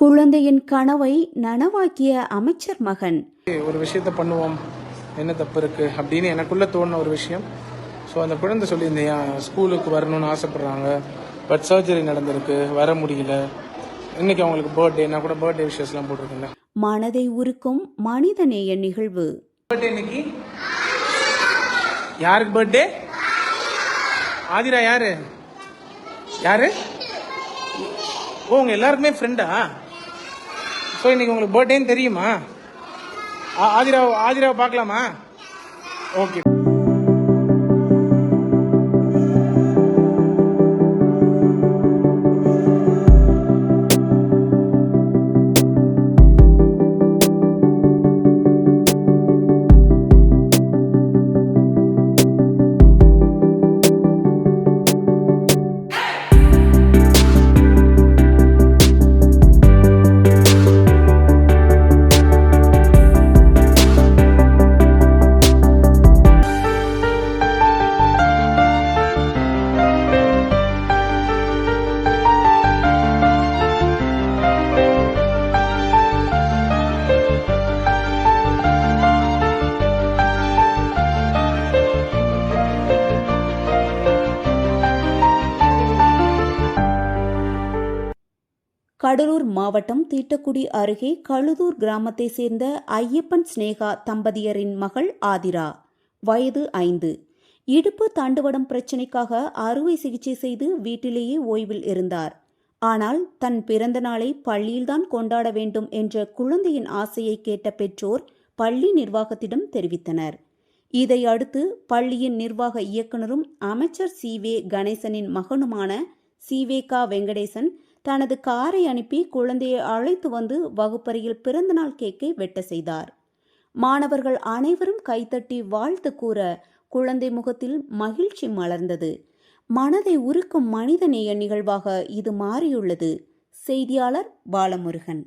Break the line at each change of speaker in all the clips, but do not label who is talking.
குழந்தையின் கனவை நனவாக்கிய அமைச்சர் மகன்.
ஒரு விஷயத்த பண்ணுவோம் என்ன தப்பு இருக்கு அப்படின்னு எனக்குள்ள தோணுன ஒரு விஷயம். ஸோ அந்த குழந்தை சொல்லியிருந்தேன் ஸ்கூலுக்கு வரணும்னு ஆசைப்படுறாங்க. பட் சர்ஜரி நடந்திருக்கு வர முடியல. இன்னைக்கு அவங்களுக்கு பர்த்டே நான் கூட பர்த்டே விஷயஸ்லாம் போட்டிருக்கேன்ல.
மனதை உருக்கும் மனிதநேய நிகழ்வு.
பர்த்டே இன்னைக்கு? யாருக்கு பர்த்டே ஆதிரா யாரு? யாரு? ஓ உங்க எல்லாருக்குமே ஃப்ரெண்டா ஸோ இன்னைக்கு உங்களுக்கு பர்த்டேன்னு தெரியுமா? ஆ- ஆதிராவை பார்க்கலாமா? ஓகே
கடலூர் மாவட்டம் தீட்டக்குடி அருகே கழுதூர் கிராமத்தை சேர்ந்த ஐயப்பன் ஸ்னேகா தம்பதியரின் மகள் ஆதிரா வயது ஐந்து. இடுப்பு தண்டுவடம் பிரச்சினைக்காக அறுவை சிகிச்சை செய்து வீட்டிலேயே ஓய்வில் இருந்தார். ஆனால் தன் பிறந்த நாளை பள்ளியில்தான் கொண்டாட வேண்டும் என்ற குழந்தையின் ஆசையை கேட்ட பெற்றோர் பள்ளி நிர்வாகத்திடம் தெரிவித்தனர். இதை அடுத்து பள்ளியின் நிர்வாக இயக்குனரும் அமைச்சர் சி வே கணேசனின் மகனுமான சிவேகா வெங்கடேசன் தனது காரை அனுப்பி குழந்தையை அழைத்து வந்து வகுப்பறையில் பிறந்தநாள் கேக்கை வெட்ட செய்தார். மாணவர்கள் அனைவரும் கைத்தட்டி வாழ்த்து கூற குழந்தை முகத்தில் மகிழ்ச்சி மலர்ந்தது. மனதை உருக்கும் மனிதநேய நிகழ்வாக இது மாறியுள்ளது. செய்தியாளர் பாலமுருகன்.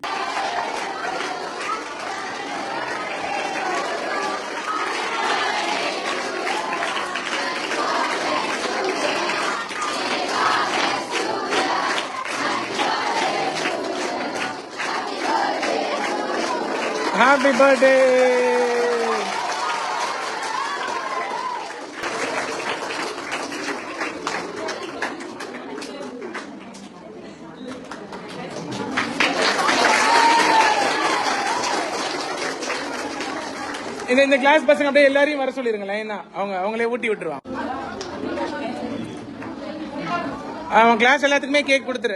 ஹாப்பி பர்த்டே இந்த இந்த கிளாஸ் பசங்க அப்படியே எல்லாரையும் வர சொல்லிருங்க லைனா அவங்க அவங்களே ஊட்டி விட்டுருவாங்க. அவன் கிளாஸ் எல்லாத்துக்குமே கேக் கொடுத்துரு.